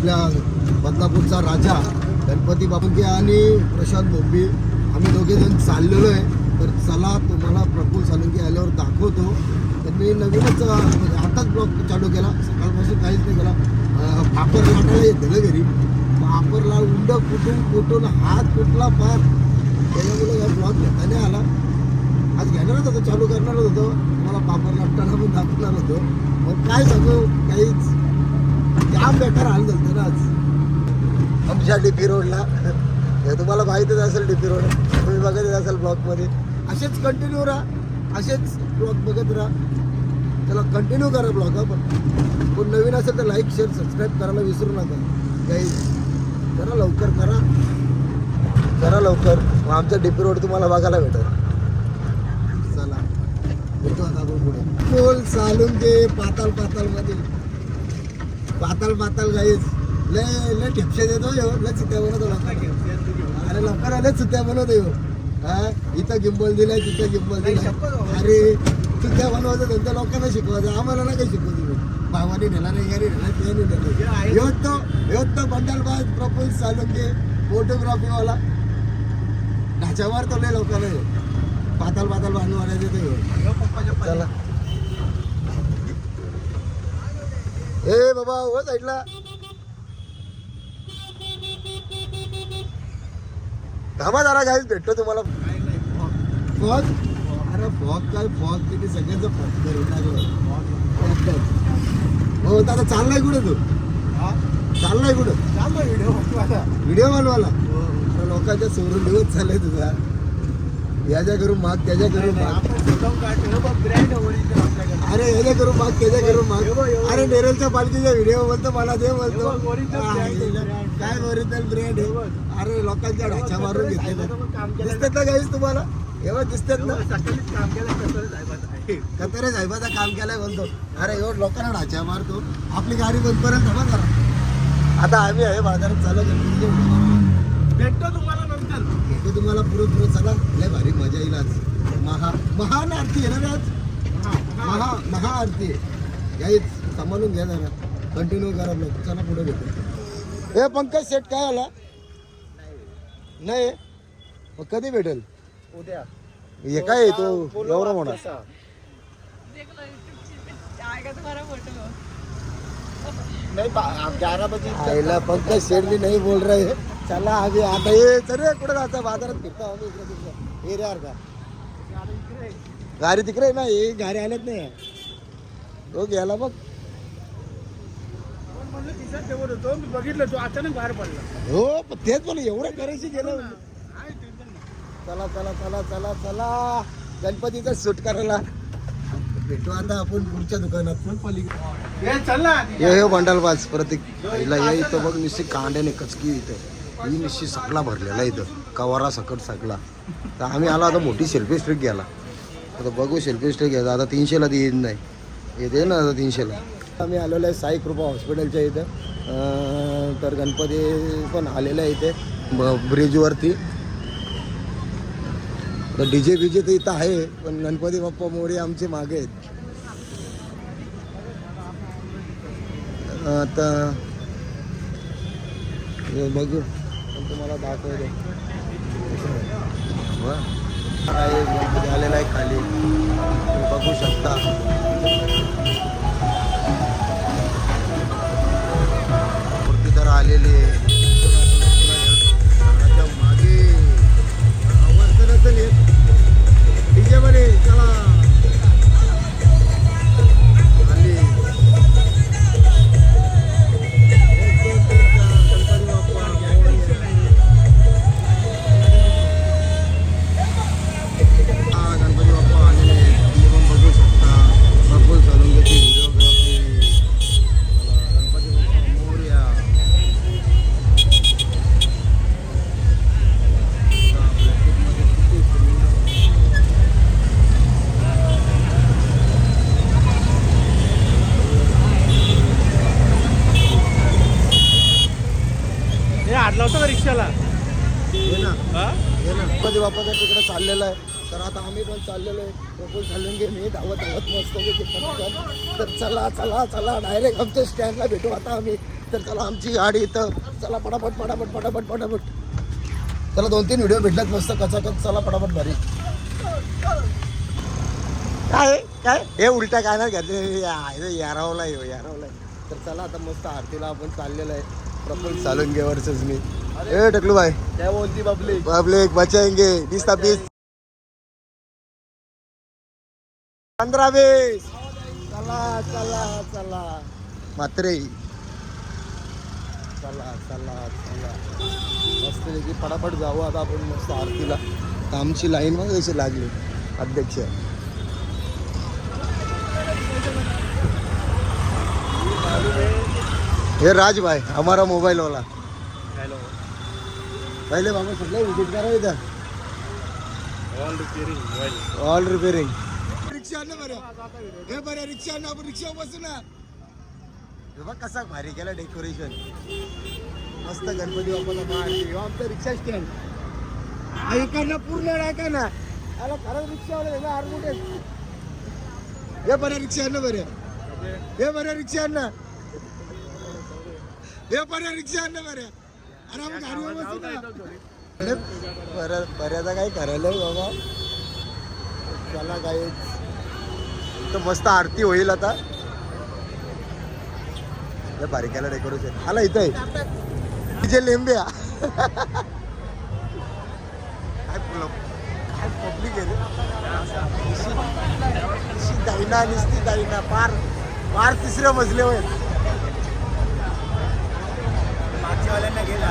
आपल्या बदलापूरचा राजा गणपती बापूंके आणि प्रशांत बोंबी आम्ही दोघे जण चाललेलो आहे. तर चला तुम्हाला प्रफुल सालुंके आल्यावर दाखवतो. तर मी नवीनच म्हणजे आताच ब्लॉग चालू केला. सकाळपासून काहीच नाही केला. अं, लाटायला येतं घरी. पापडला उंड कुठून कुठून हात कुठला पार त्याच्यामुळे ब्लॉग घेता नाही आला. आज घेणारच होतो चालू करणारच होतो. मला पापर लाटताना पण दाखवणार होतो. मग काय सांगू? काहीच जाम बेकार हाल झालं ना आज. आमच्या डीपी रोडला. हे तुम्हाला माहितीच असेल डीपी रोड. तुम्ही बघतच असाल ब्लॉगमध्ये. असेच कंटिन्यू राहा. असेच ब्लॉग बघत राहा. त्याला कंटिन्यू करा ब्लॉग आपण कोण नवीन असेल तर लाईक शेअर सबस्क्राईब करायला विसरू नका. काही करा लवकर करा. करा लवकर. मग आमच्या डीपी रोड तुम्हाला बघायला भेटेल. चला. भेटू आता आपण पुढे. बोल चालून दे पाताल पाताल मध्ये पाताल पाताल गाईच लय लय ठिपशे देतो यो. लय चित्या बनवतो. अरे लवकर आले चित्या बनवतो यो. हा? इथं गिंबल दिलाय तिथं गिंबल दिलाय. अरे चित्या बनवायचं त्यांच्या लोकांना शिकवायचं. आम्हाला नाही काही शिकवतो भावाने नेला नाही याने नेला त्याने नेला योत तो योत तो बंडलबाज प्रफुल्ल सालुंके फोटोग्राफीवाला ढाच्यावर तो लय लोकांना ह्यो. पाताल पाताल बांधून देतो ह्यो. चला. ए बाबा हो साईडला. थांबा जरा गाईच भेटतो तुम्हाला. फॉग? अरे फॉग काय फॉग तिथे सगळ्यांचं फॉग करून टाकलं हो आता चाललाय कुठे तू? चाललाय कुठं? व्हिडिओ बनवायला. अरे लोकांच्या सोडून दिवस चाललंय तुझा. याच्या करून माग त्याच्या करून माग. अरे याच्या करून माग त्याच्या करून माग. अरे नेरलच्या पालखीचा व्हिडिओ बोलतो मला दे बोलतो. काय ओरिजिनल ब्रँड आहे? अरे लोकांच्या ढाच्या मारून घेतले दिसतात ना काहीच तुम्हाला? एवढं दिसतात ना? कतरे साहेबाचा काम केलाय बोलतो. अरे एवढं लोकांना ढाच्या मारतो. आपली गाडी बंद पर्यंत थांबा जरा. आता आम्ही आहे बाजारात चालत भेटतो तुम्हाला नंतर. भेटू तुम्हाला पुढे पुढे चला. लय भारी मजा येईल आज. महा महान आरती आहे ना आज? महा महाआरती आहे. याहीच सांभाळून घ्या जरा. कंटिन्यू करा ब्लॉग चला पुढे भेटू. हे पंकज सेट काय आला? नाही. मग कधी भेटेल? उद्या. हे काय आहे तो? एवढा नाही ग्यारह बजे पंकज सेट भी नाही बोल रहे चला आम्ही आता ये चल रे कुठे जायचं बाजारात फिरतो आम्ही इकडे तिकडे. एरियावर का गाडी तिकडे ना हे गाडी आल्यात नाही तो गेला बघ. बघितलं तो अचानक बाहेर पडला. हो पण तेच पण एवढं करायची गेलं. चला चला चला चला चला. गणपतीचा सूट करायला. भेटू आता आपण पुढच्या दुकानात. पण पलीकडे? ए, चल ना हे हे बंडलबाज प्रतीक ये इथं बघ निश्चित कांड्याने कचकी इथं. ही सगळा भरलेला इथं. कवारा सकट सगळा. तर आम्ही आला आता मोठी सेल्फी स्ट्रिक घ्यायला. आता बघू सेल्फी स्ट्रिक घ्यायचा. आता तीनशेला ती येत नाही. येते ना आता तीनशेला. आम्ही आलेलो आहे साई कृपा हॉस्पिटलच्या इथं. तर गणपती पण आलेला आहे इथे. ब ब्रिजवरती तर डी जे बीजे तर इथं आहे पण गणपती बाप्पा मोरे आमचे मागे आहेत. आता बघू. तुम्हाला दाखवतो. झालेला आहे खाली. तुम्ही बघू शकता. ना तिकडे चाललेलं आहे. तर आता आम्ही पण चाललेलो आहे. प्रफुल्ल चालून मी धावत धावत मस्त पैकी तर चला चला चला डायरेक्ट आमच्या स्टँडला भेटू आता आम्ही. तर चला आमची गाडी इथं. चला पटापट पटापट पटापट पटापट. चला दोन तीन व्हिडिओ भेटलात मस्त कचाकच. चला पटापट भारी काय काय? हे उलटा काय ना घ्यायचं यारावला येऊ यारावला तर चला आता मस्त आरतीला आपण चाललेलं आहे. प्रफुल चालून घे वर्षच मी. ए टकलू भाई. काय बोलती बाबली? पब्लिक बचाएंगे. बीस ता बीस. पंधरा वीस चला चला चला. मात्रे. चला चला चला. मस्त पैकी पटापट जाऊ आता आपण मस्त आरतीला. आमची लाईन मग कशी लागली. अध्यक्ष. हे राज भाई हमारा मोबाईल वाला हॅलो. पहिले बाबा सगळे विजिट करा इथं all repairing mobile all repairing रिक्षा ना बरं हे बरं रिक्षा ना आपण रिक्षा बसू ना हे बघ कसा भारी केला डेकोरेशन मस्त गणपती बाप्पाला मारली ह्यो आमचा रिक्षा स्टँड ऐका ना पूर्ण ऐका ना आला खरंच रिक्षावाले वेगळा आरमुटे हे बरं रिक्षा ना बरं हे बरं रिक्षा ना हे बरं रिक्षा ना बरं बऱ्याचा काही करायला बाबा. चला काय तर मस्त आरती होईल आता. बारीकाला डेकोरेशन आला इथं. आहे जे लेंब्या काय पब्लिक आहे दाईना निसती दाईना. पार पार तिसऱ्या मजल्यावर. मागच्यावाल्यांना गेला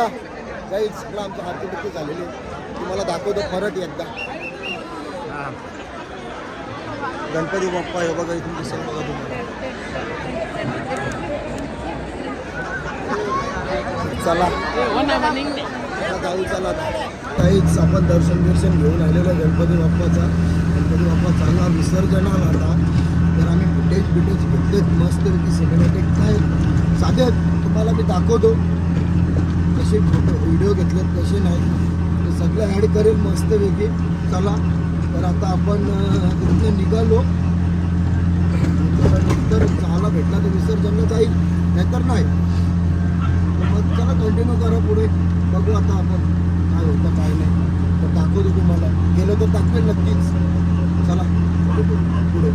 काही सगळं आमचं आरती झालेली. आहे. तुम्हाला दाखवतो परत एकदा. गणपती बाप्पा हे बघा इथून दिसेल बघा तुम्हाला चला. जाऊ चला. काहीच आपण दर्शन दर्शन घेऊन आलेलो आहे गणपती बाप्पाचा. गणपती बाप्पा चांगला विसर्जनाला आता. तर आम्ही फुटेज बिटेज घेतलेत. मस्त सिनेमॅटिक काय? साधे तुम्हाला मी दाखवतो. कसे फोटो व्हिडिओ घेतलेत तसे नाही. तर सगळं ॲड करेल मस्त वेगळी चला तर आता आपण तिथून निघालो. तर नंतर चहाला भेटला तर विसर्जन जाईल नाहीतर नाही. मग चला कंटिन्यू करा पुढे. बघू आता आपण काय होतं काय नाही. तर दाखवतो तुम्हाला. गेलं तर दाखवेल नक्कीच. चला पुढे.